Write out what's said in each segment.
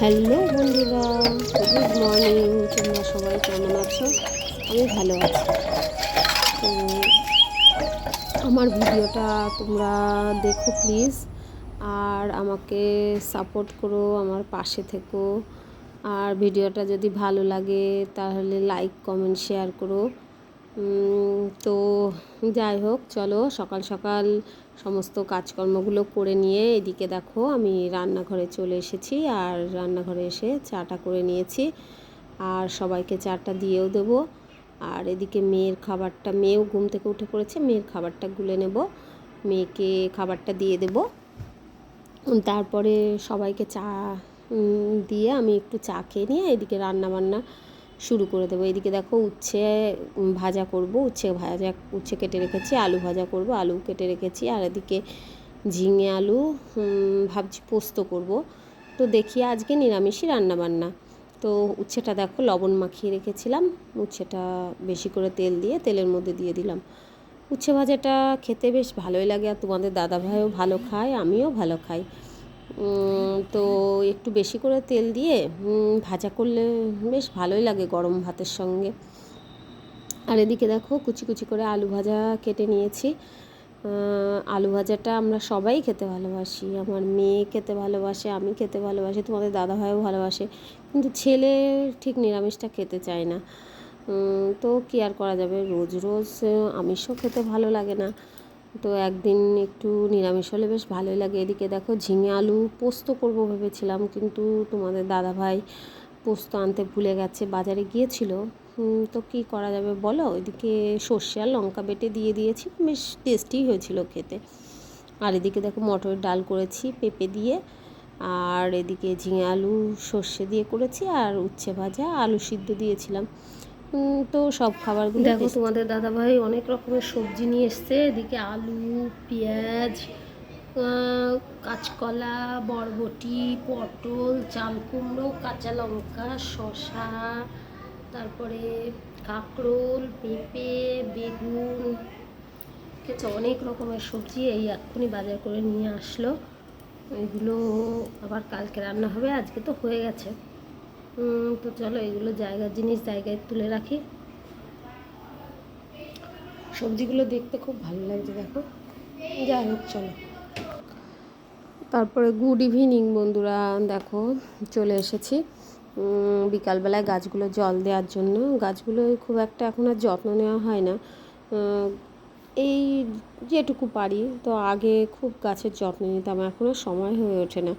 Hello বন্ধুরা, good morning, তোমরা সবাই কেমন আছো? আমি ভালো আছি। তো আমার ভিডিওটা তোমরা দেখো প্লিজ আর আমাকে সাপোর্ট করো, আমার পাশে থেকো। আর ভিডিওটা যদি ভালো লাগে, তাহলে লাইক কমেন্ট শেয়ার করো। তো যাই হোক, চলো সকাল সকাল সমস্ত কাজকর্মগুলো করে নিয়ে এদিকে দেখো আমি রান্নাঘরে চলে এসেছি আর রান্নাঘরে এসে চাটা করে নিয়েছি আর সবাইকে চাটা দিয়েও দেবো। আর এদিকে মেয়ের খাবারটা, মেয়েও ঘুম থেকে উঠে পড়েছে, মেয়ের খাবারটা গুলে নেব। মেয়েকে খাবারটা দিয়ে দেবো। তারপরে সবাইকে চা দিয়ে আমি একটু চা খেয়ে নিয়ে এদিকে রান্না বান্না শুরু করে দেবো। এদিকে দেখো উচ্ছে ভাজা করব। উচ্ছে ভাজা, উচ্ছে কেটে রেখেছি, আলু ভাজা করব, আলু কেটে রেখেছি। আর এদিকে ঝিঙে আলু ভাবছি পোস্ত করব। তো দেখি আজকে নিরামিষই রান্না বান্না তো উচ্ছেটা দেখো লবণ মাখিয়ে রেখেছিলাম। উচ্ছেটা বেশি করে তেল দিয়ে, তেলের মধ্যে দিয়ে দিলাম। উচ্ছে ভাজাটা খেতে বেশ ভালোই লাগে। আর তোমাদের দাদাভাইও ভালো খায়, আমিও ভালো খাই। তো একটু বেশি করে তেল দিয়ে ভাজা করলে বেশ ভালোই লাগে গরম ভাতের সঙ্গে। আর এদিকে দেখো কুচি কুচি করে আলু ভাজা কেটে নিয়েছি। আলু ভাজাটা আমরা সবাই খেতে ভালোবাসি। আমার মেয়ে খেতে ভালোবাসে, আমি খেতে ভালোবাসি, তোমাদের দাদাভাইও ভালোবাসে। কিন্তু ছেলে ঠিক নিরামিষটা খেতে চায় না। তো কী আর করা যাবে? রোজ রোজ, আমিষও খেতে ভালো লাগে না। তো একদিন একটু নিরামিষ হলে বেশ ভালোই লাগে। এদিকে দেখো ঝিঙে আলু পোস্ত করব ভেবেছিলাম, কিন্তু তোমাদের দাদাভাই পোস্ত আনতে ভুলে গেছে, বাজারে গিয়েছিল। তো কি করা যাবে বলো? এদিকে সর্ষে আর লঙ্কা বেটে দিয়ে দিয়েছি, বেশ টেস্টি হয়েছিল খেতে। আর এদিকে দেখো মটরের ডাল করেছি পেঁপে দিয়ে, আর এদিকে ঝিঙে আলু সর্ষে দিয়ে করেছি, আর উচ্ছে ভাজা আলু সিদ্ধ দিয়েছিলাম। তো সব খাবারগুলো দেখো তোমাদের দাদাভাই অনেক রকমের সবজি নিয়ে এসছে। এদিকে আলু পেঁয়াজ কাঁচকলা বরবটি পটল চাল কুমড়ো কাঁচা লঙ্কা শসা তারপরে কাঁকরোল পেঁপে বেগুন। ঠিক আছে অনেক রকমের সবজি এই এক্ষুনি বাজার করে নিয়ে আসলো। এগুলো আবার কালকে রান্না হবে আজকে তো হয়ে গেছে। তো চলো এগুলো জায়গার জিনিস জায়গায় তুলে রাখি। সবজিগুলো দেখতে খুব ভালো লাগছে, দেখো। যাই হোক, চলো। তারপরে গুড ইভিনিং, বন্ধুরা। দেখো, চলে এসেছি। বিকালবেলায় গাছগুলো জল দেওয়ার জন্য। গাছগুলো খুব একটা এখন আর যত্ন নেওয়া হয় না। এই যেটুকু পারি, তো আগে খুব গাছের যত্ন নিতাম, এখন আর সময় হয়ে ওঠে না।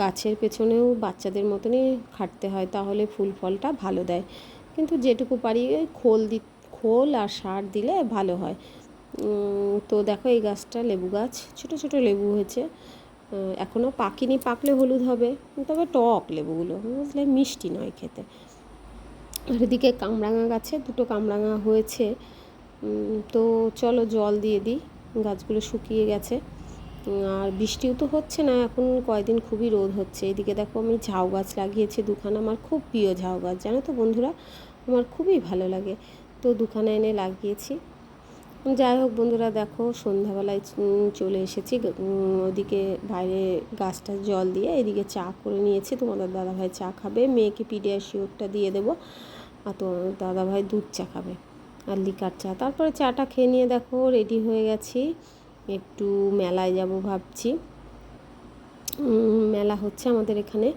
গাছের পেছনেও বাচ্চাদের মতনই খাটতে হয়, তাহলে ফুল ফলটা ভালো দেয়। কিন্তু যেটুকু পারি খোল দি, খোল আর সার দিলে ভালো হয়। তো দেখো এই গাছটা লেবু গাছ, ছোট ছোট লেবু হয়েছে। এখনও পাকিনি, পাকলে হলুদ হবে, তবে টক লেবুগুলো, বুঝলে মিষ্টি নয় খেতে। আর এদিকে কামরাঙা গাছে দুটো কামরাঙা হয়েছে। তো চলো জল দিয়ে দিই, গাছগুলো শুকিয়ে গেছে। আর বৃষ্টিও তো হচ্ছে না, এখন কয়দিন খুবই রোদ হচ্ছে। এদিকে দেখো আমি ঝাউ গাছ লাগিয়েছি, দুখানা আমার খুব প্রিয় ঝাউ গাছ, জানো তো বন্ধুরা? আমার খুবই ভালো লাগে। তো দুখানা এনে লাগিয়েছি। যাই হোক বন্ধুরা, দেখো সন্ধ্যাবেলায় চলে এসেছি ওদিকে বাইরে গাছটা জল দিয়ে এদিকে চা করে নিয়েছি। তোমাদের দাদাভাই চা খাবে, মেয়েকে পিডিয়াশিওরটা দিয়ে দেবো, আর তোমার দাদাভাই দুধ চা খাবে, আর লিকার চা। তারপরে চাটা খেয়ে নিয়ে দেখো, রেডি হয়ে গেছি। একটু মেলায় যাব ভাবছি। মেলা হচ্ছে আমাদের এখানে।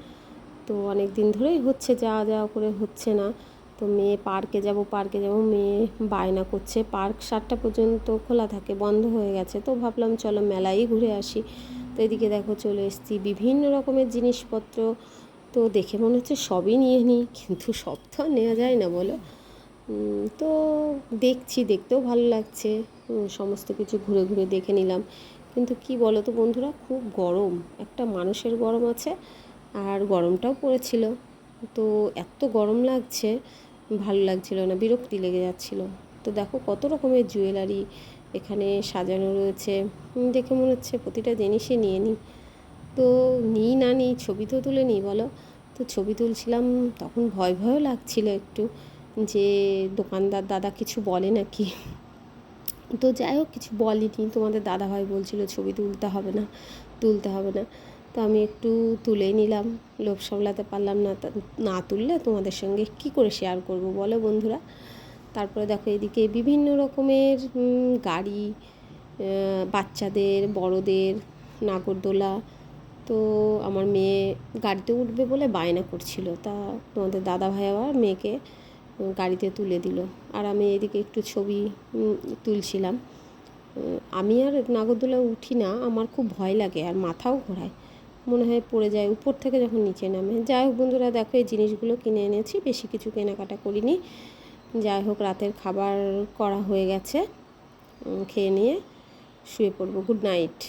তো অনেক দিন ধরেই হচ্ছে, যাওয়া যাওয়া করে হচ্ছে না। তো মেয়ে পার্কে যাব পার্কে যাব, মেয়ে বায়না করছে। পার্ক সাতটা পর্যন্ত খোলা থাকে, বন্ধ হয়ে গেছে। তো ভাবলাম চলো মেলাই ঘুরে আসি। তো এদিকে দেখো চলে এসেছি। বিভিন্ন রকমের জিনিসপত্র তো দেখে মনে হচ্ছে সবই নিয়ে নিই, কিন্তু সব তো নেওয়া যায় না বলো। তো দেখছি, দেখতেও ভালো লাগছে। সমস্ত কিছু ঘুরে ঘুরে দেখে নিলাম। কিন্তু কি বলো তো বন্ধুরা, খুব গরম। একটা মানুষের গরম আছে আর গরমটাও পড়েছিল। তো এত গরম লাগছে, ভালো লাগছিল না, বিরক্তি লেগে যাচ্ছিল। তো দেখো কত রকমের জুয়েলারি এখানে সাজানো রয়েছে। দেখে মনে হচ্ছে প্রতিটা জিনিসই নিয়ে নিই। তো নিই না নিই, ছবি তো তুলে নিই, বলো? তো ছবি তুলছিলাম, তখন ভয় ভয়ও লাগছিল একটু যে দোকানদার দাদা কিছু বলে নাকি? তো যাই হোক, কিছু বলেনি। তোমাদের দাদাভাই বলছিল, ছবি তুলতে হবে না, তুলতে হবে না। তো আমি একটু তুলেই নিলাম, লোভ সামলাতে পারলাম না। না তুললে তোমাদের সঙ্গে কি করে শেয়ার করব বলো বন্ধুরা? তারপরে দেখো এদিকে বিভিন্ন রকমের গাড়ি বাচ্চাদের, বড়দের, নাগরদোলা। তো আমার মেয়ে গাড়িতে উঠবে বলে বায়না করছিল। তা তোমাদের দাদা ভাই আবার মেয়েকে গাড়িতে তুলে দিল। আর আমি এদিকে একটু ছবি তুলছিলাম। আমি আর নাগরদোলা উঠি না, আমার খুব ভয় লাগে আর মাথাও ঘোরায়। মনে হয় পড়ে যায়, উপর থেকে যখন নিচে নামে। যাই হোক বন্ধুরা, দেখো এই জিনিসগুলো কিনে এনেছি, বেশি কিছু কেনাকাটা করিনি। যাই হোক, রাতের খাবার করা হয়ে গেছে। খেয়ে নিয়ে শুয়ে পড়ব। Good night